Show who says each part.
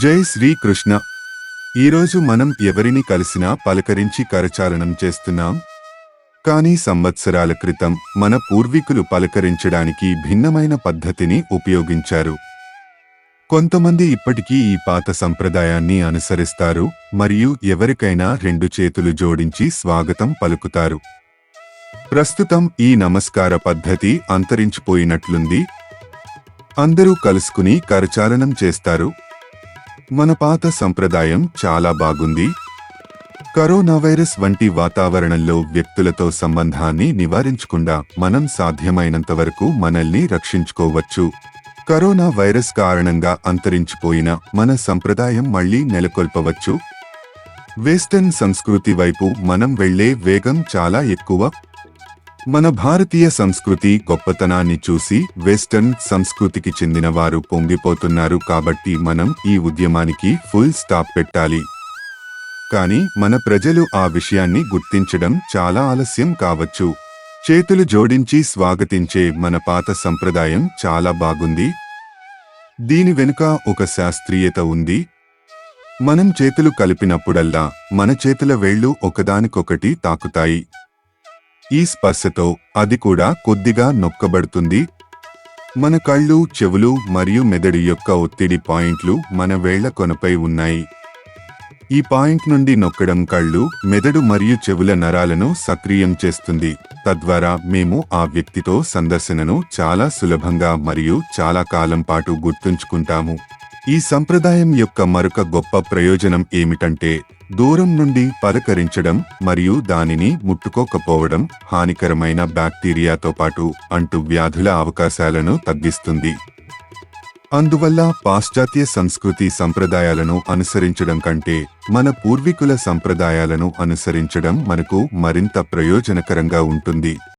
Speaker 1: జై శ్రీకృష్ణ. ఈరోజు మనం ఎవరిని కలిసినా పలకరించి కరచాలనం చేస్తున్నాం? కానీ సంవత్సరాల క్రితం మన పూర్వీకులు పలకరించడానికి భిన్నమైన పద్ధతిని ఉపయోగించారు. కొంతమంది ఇప్పటికీ ఈ పాత సంప్రదాయాన్ని అనుసరిస్తారు మరియు ఎవరికైనా రెండు చేతులు జోడించి స్వాగతం పలుకుతారు. ప్రస్తుతం ఈ నమస్కార పద్ధతి అంతరించిపోయినట్లుంది. అందరూ కలుసుకుని కరచాలనం చేస్తారు మన పాత సంప్రదాయం చాలా బాగుంది. కరోనా వైరస్ వంటి వాతావరణంలో వ్యక్తులతో సంబంధాన్ని నివారించకుండా మనం సాధ్యమైనంత వరకు మనల్ని రక్షించుకోవచ్చు. కరోనా వైరస్ కారణంగా అంతరించిపోయిన మన సంప్రదాయం మళ్ళీ నెలకొల్పవచ్చు. వెస్టర్న్ సంస్కృతి వైపు మనం వెళ్ళే వేగం చాలా ఎక్కువ. మన భారతీయ సంస్కృతి గొప్పతనాన్ని చూసి వెస్టర్న్ సంస్కృతికి చెందిన వారు పొంగిపోతున్నారు కాబట్టి మనం ఈ ఉద్యమానికి ఫుల్ స్టాప్ పెట్టాలి. కానీ మన ప్రజలు ఆ విషయాన్ని గుర్తించడం చాలా ఆలస్యం కావచ్చు. చేతులు జోడించి స్వాగతించే మన పాత సంప్రదాయం చాలా బాగుంది. దీని వెనుక ఒక శాస్త్రీయత ఉంది. మనం చేతులు కలిపినప్పుడల్లా మన చేతుల వేళ్ళు ఒకదానికొకటి తాకుతాయి. ఈ స్పర్శతో అది కూడా కొద్దిగా నొక్కబడుతుంది. మన కళ్ళు చెవులు మరియు మెదడు యొక్క ఒత్తిడి పాయింట్లు మన వేళ్ళ కొనపై ఉన్నాయి. ఈ పాయింట్ నుండి నొక్కడం కళ్ళు మెదడు మరియు చెవుల నరాలను సక్రియం చేస్తుంది. తద్వారా మేము ఆ వ్యక్తితో సందర్శనను చాలా సులభంగా మరియు చాలా కాలం పాటు గుర్తుంచుకుంటాము. ఈ సంప్రదాయం యొక్క మరొక గొప్ప ప్రయోజనం ఏమిటంటే దూరం నుండి పలకరించడం మరియు దానిని ముట్టుకోకపోవడం హానికరమైన బ్యాక్టీరియాతో పాటు అంటు వ్యాధుల అవకాశాలను తగ్గిస్తుంది. అందువల్ల పాశ్చాత్య సంస్కృతి సంప్రదాయాలను అనుసరించడం కంటే మన పూర్వీకుల సంప్రదాయాలను అనుసరించడం మనకు మరింత ప్రయోజనకరంగా ఉంటుంది.